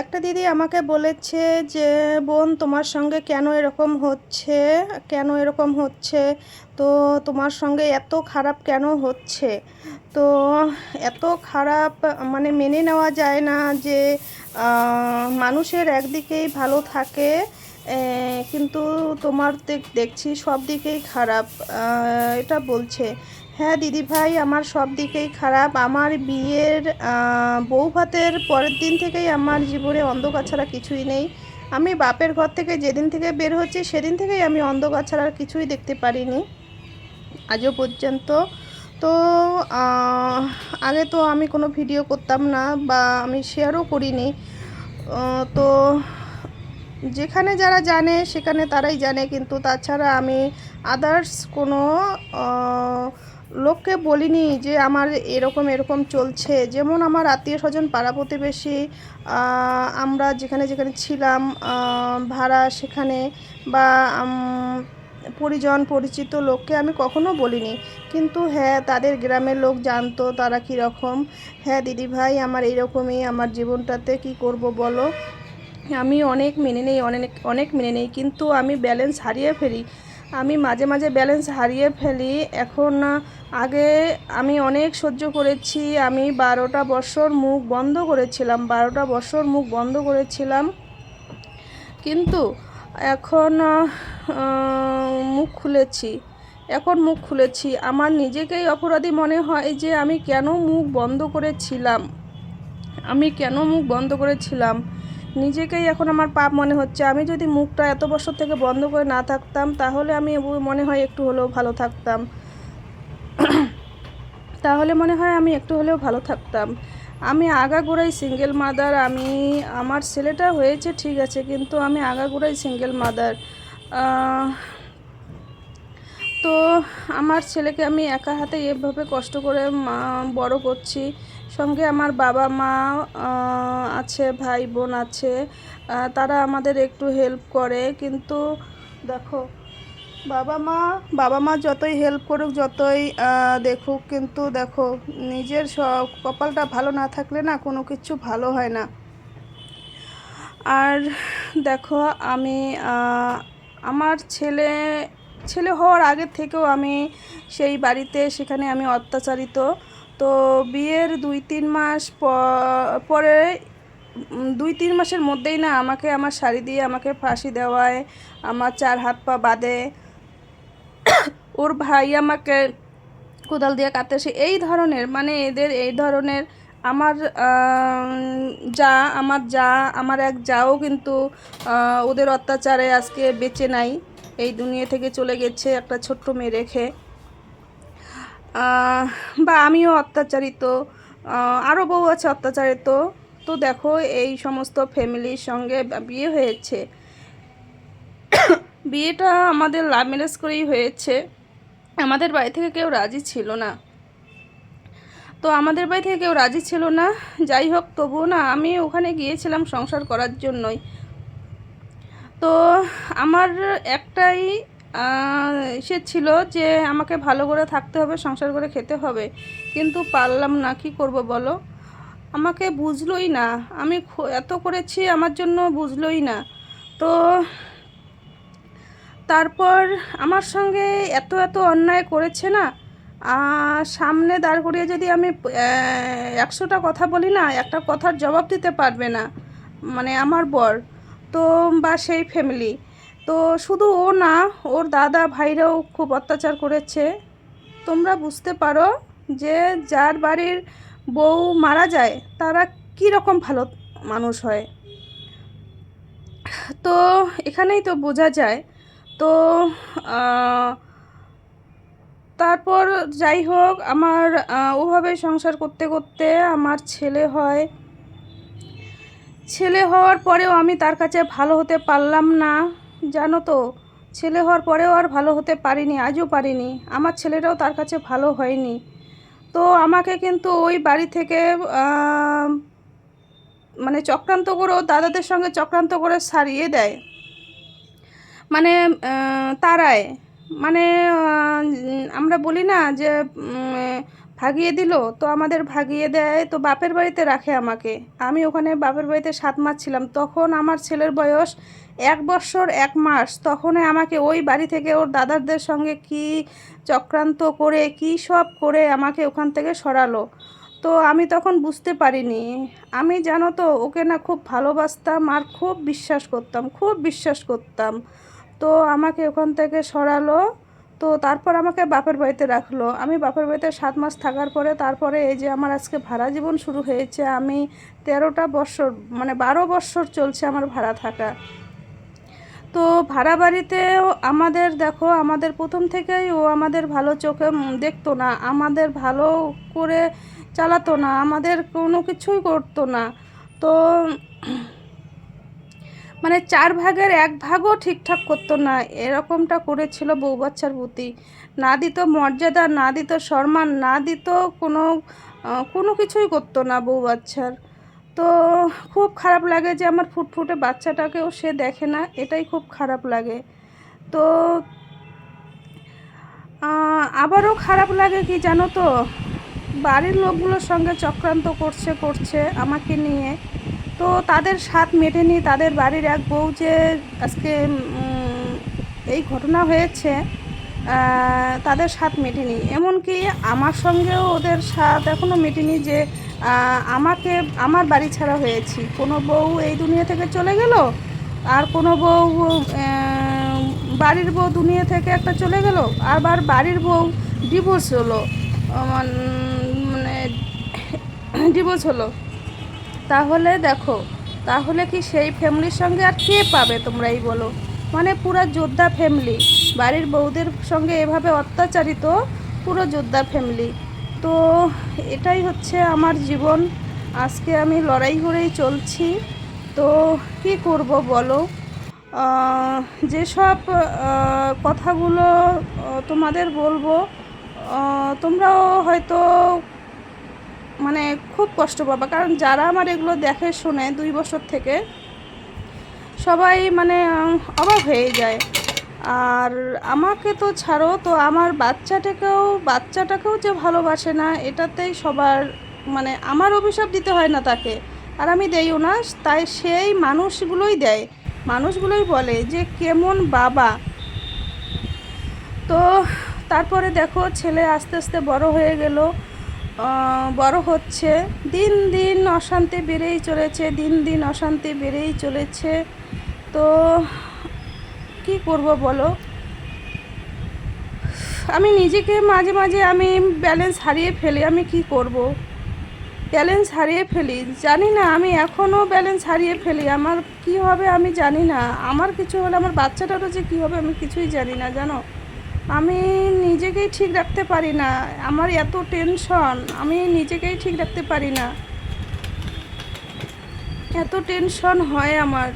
একটা দিদি আমাকে বলেছে যে, বোন, তোমার সঙ্গে কেন এরকম হচ্ছে? কেন এরকম হচ্ছে? তো তোমার সঙ্গে এত খারাপ কেন হচ্ছে? তো এত খারাপ মানে মেনে নেওয়া যায় না যে মানুষের একদিকেই ভালো থাকে কিন্তু তোমার দেখছি সব দিকেই খারাপ। এটা বলছে। হ্যাঁ দিদি ভাই, আমার সব দিকেই খারাপ। আমার বিয়ের বউ ভাতের পরের দিন থেকেই আমার জীবনে অন্ধকার ছাড়া কিছুই নেই। আমি বাপের ঘর থেকে যেদিন থেকে বের হচ্ছি, সেদিন থেকেই আমি অন্ধকার ছাড়া কিছুই দেখতে পারিনি। আজও পর্যন্ত। তো আগে তো আমি কোনো ভিডিও করতাম না বা আমি শেয়ারও করিনি। তো যেখানে যারা জানে, সেখানে তারাই জানে। কিন্তু তাছাড়া আমি আদার্স কোনো লোককে বলিনি যে আমার এরকম এরকম চলছে। যেমন আমার আত্মীয় স্বজন পাড়া প্রতিবেশী আমরা যেখানে যেখানে ছিলাম ভাড়া সেখানে বা পরিজন, পরিচিত লোককে আমি কখনো বলিনি। কিন্তু হ্যাঁ তাদের গ্রামের লোক জানতো তারা কীরকম হ্যাঁ দিদি ভাই আমার এরকমই আমার জীবনটাতে কি করব বলো? আমি অনেক মেনে নেই, অনেক অনেক মেনে নেই। কিন্তু আমি ব্যালেন্স হারিয়ে ফেলি। আমি মাঝে মাঝে ব্যালেন্স হারিয়ে ফেলি। এখন আগে আমি অনেক সহ্য করেছি। আমি বারোটা বছর মুখ বন্ধ করেছিলাম, বারোটা বছর মুখ বন্ধ করেছিলাম। কিন্তু এখন মুখ খুলেছি। এখন মুখ খুলেছি। আমার নিজেকেই অপরাধী মনে হয় যে আমি কেন মুখ বন্ধ করেছিলাম? আমি কেন মুখ বন্ধ করেছিলাম? নিজেকেই এখন আমার পাপ মনে হচ্ছে। আমি যদি মুখটা এত বছর থেকে বন্ধ করে না থাকতাম, তাহলে আমি মনে হয় একটু হলেও ভালো থাকতাম। তাহলে মনে হয় আমি একটু হলেও ভালো থাকতাম। আমি আগাগোড়াই সিঙ্গেল মাদার আমি, আমার ছেলেটা হয়েছে ঠিক আছে, কিন্তু আমি আগাগোড়াই সিঙ্গেল মাদার তো আমার ছেলেকে আমি একা হাতে এভাবে কষ্ট করে বড় করছি। সঙ্গে আমার বাবা মা আছে, ভাই বোন আছে তারা আমাদের একটু হেল্প করে। কিন্তু দেখো, বাবা মা বাবা মা যতই হেল্প করুক, যতই দেখুক, কিন্তু দেখো, নিজের সব কপালটা ভালো না থাকলে না কোনো কিছু ভালো হয় না। আর দেখো, আমি আমার ছেলে ছেলে হওয়ার আগের থেকেও আমি সেই বাড়িতে, সেখানে আমি অত্যাচারিত। তো বিয়ের দুই, তিন মাস পরে দুই, তিন মাসের মধ্যেই না আমাকে আমার শাড়ি দিয়ে আমাকে ফাঁসি দেওয়ায়, আমার চার হাত পা বাঁধে ওর ভাই আমাকে কোদাল দিয়ে কাটতেছে এই ধরনের মানে এদের এই ধরনের আমার যা আমার যা, আমার এক যাও কিন্তু ওদের অত্যাচারে আজকে বেঁচে নাই। এই দুনিয়া থেকে চলে গেছে একটা ছোট্ট মেয়ে রেখে। বা আমিও অত্যাচারিত আরও বউ আছে অত্যাচারিত। তো দেখো, এই সমস্ত ফ্যামিলির সঙ্গে বিয়ে হয়েছে। বিয়েটা আমাদের লাভ ম্যারেজ করেই হয়েছে। আমাদের বাড়ি থেকে কেউ রাজি ছিল না। তো আমাদের বাড়ি থেকে কেউ রাজি ছিল না। যাই হোক, তবুও না, আমি ওখানে গিয়েছিলাম সংসার করার জন্যই। তো আমার একটাই সে ছিল যে আমাকে ভালো করে থাকতে হবে, সংসার করে খেতে হবে। কিন্তু পারলাম না, কি করব বলো? আমাকে বুঝলোই না। আমি এত করেছি আমার জন্য বুঝলোই না। তো তারপর আমার সঙ্গে এত এত অন্যায় করেছে না? সামনে দাঁড় করিয়ে যদি আমি একশোটা কথা বলি না, একটা কথার জবাব দিতে পারবে না মানে আমার বর, তো বা সেই ফ্যামিলি তো শুধু ও না, ওর দাদা ভাইরাও খুব অত্যাচার করেছে। তোমরা বুঝতে পারো যে যার বাড়ির বউ মারা যায়, তারা কী রকম ভালো মানুষ হয়। তো এখানেই তো বোঝা যায়। তো তারপর যাই হোক, আমার ওভাবে সংসার করতে করতে আমার ছেলে হয়। ছেলে হওয়ার পরেও আমি তার কাছে ভালো হতে পারলাম না। জানো তো, ছেলে হওয়ার পরেও আর ভালো হতে পারিনি, আজও পারিনি। আমার ছেলেটাও তার কাছে ভালো হয়নি। তো আমাকে কিন্তু ওই বাড়ি থেকে মানে চক্রান্ত করে দাদাদের সঙ্গে চক্রান্ত করে সারিয়ে দেয়। মানে তারায়। মানে আমরা বলি না যে ভাগিয়ে দিল, তো আমাদের ভাগিয়ে দেয়, তো বাপের বাড়িতে রাখে আমাকে। আমি ওখানে বাপের বাড়িতে সাত মাস ছিলাম। তখন আমার ছেলের বয়স এক বছর, এক মাস, তখনই আমাকে ওই বাড়ি থেকে ওর দাদারদের সঙ্গে কি চক্রান্ত করে, কি সব করে আমাকে ওখান থেকে সরালো। তো আমি তখন বুঝতে পারিনি। আমি জানো তো, ওকে না খুব ভালোবাসতাম আর খুব বিশ্বাস করতাম, খুব বিশ্বাস করতাম। তো আমাকে ওখান থেকে সরালো। তো তারপর আমাকে বাপের বাড়িতে রাখল। আমি বাপের বাড়িতে সাত মাস থাকার পরে, তারপরে এই যে আমার আজকে ভাড়া জীবন শুরু হয়েছে, আমি তেরোটা বছর মানে বারো বছর চলছে আমার ভাড়া থাকা। তো ভাড়া বাড়িতেও আমাদের দেখো, আমাদের প্রথম থেকেই ও আমাদের ভালো চোখে দেখতো না। আমাদের ভালো করে চালাতো না, আমাদের কোনো কিছুই করতো না। তো মানে চার ভাগের এক ভাগও ঠিকঠাক করতো না। এরকমটা করেছিল বউ বাচ্চার প্রতি। না দিত মর্যাদা, না দিত সম্মান, না দিত কোনো কোনো কিছুই করতো না বউ বাচ্চার তো খুব খারাপ লাগে যে আমার ফুটফুটে বাচ্চাটাকেও সে দেখে না, এটাই খুব খারাপ লাগে। তো আবারও খারাপ লাগে কি জানো তো? বাড়ির লোকগুলোর সঙ্গে চক্রান্ত করছে করছে আমাকে নিয়ে। তো তাদের স্বাদ মেটেনি, তাদের বাড়ির এক বউ যে আজকে এই ঘটনা হয়েছে তাদের স্বাদ মেটেনি। এমনকি আমার সঙ্গেও ওদের স্বাদ এখনও মেটেনি যে আমাকে, আমার বাড়ি ছাড়া হয়েছি। কোনো বউ এই দুনিয়া থেকে চলে গেল? আর কোনো বউ বাড়ির বউ দুনিয়া থেকে একটা চলে গেল? আবার বাড়ির বউ ডিভোর্স হলো। মানে ডিভোর্স হলো। তাহলে দেখো, তাহলে কি সেই ফ্যামিলির সঙ্গে আর কে পাবে তোমরাই বলো? মানে পুরো যোদ্ধা ফ্যামিলি বাড়ির বউদের সঙ্গে এভাবে অত্যাচারিত পুরো যোদ্ধা ফ্যামিলি তো এটাই হচ্ছে আমার জীবন। আজকে আমি লড়াই করেই চলছি। তো কি করব বলো? যেসব কথাগুলো তোমাদের বলব তোমরাও হয়তো মানে খুব কষ্ট পাবা। কারণ যারা আমার এগুলো দেখে, শোনে দুই বছর থেকে, সবাই মানে অবাক হয়ে যায়। আর আমাকে তো ছাড়ো, তো আমার বাচ্চাটাকেও বাচ্চাটাকেও যে ভালোবাসে না, এটাতেই সবার মানে আমার অভিশাপ দিতে হয় না তাকে। আর আমি দেইও না তাই সেই মানুষগুলোই দেয়। মানুষগুলোই বলে যে, কেমন বাবা? তো তারপরে দেখো, ছেলে আস্তে আস্তে বড় হয়ে গেল। বড় হচ্ছে। দিন দিন অশান্তি বেড়েই চলেছে, দিন দিন অশান্তি বেড়েই চলেছে। তো কি করব বলো? আমি নিজেকে মাঝে মাঝে আমি ব্যালেন্স হারিয়ে ফেলি, আমি কি করব? ব্যালেন্স হারিয়ে ফেলি, জানি না, আমি এখনও ব্যালেন্স হারিয়ে ফেলি, আমার কি হবে আমি জানি না, আমার কিছু হলে আমার বাচ্চাটারও যে কী হবে আমি কিছুই জানি না, জানো? আমি নিজেকেই ঠিক রাখতে পারি না, আমার এত টেনশন আমি নিজেকেই ঠিক রাখতে পারি না। এত টেনশন হয় আমার।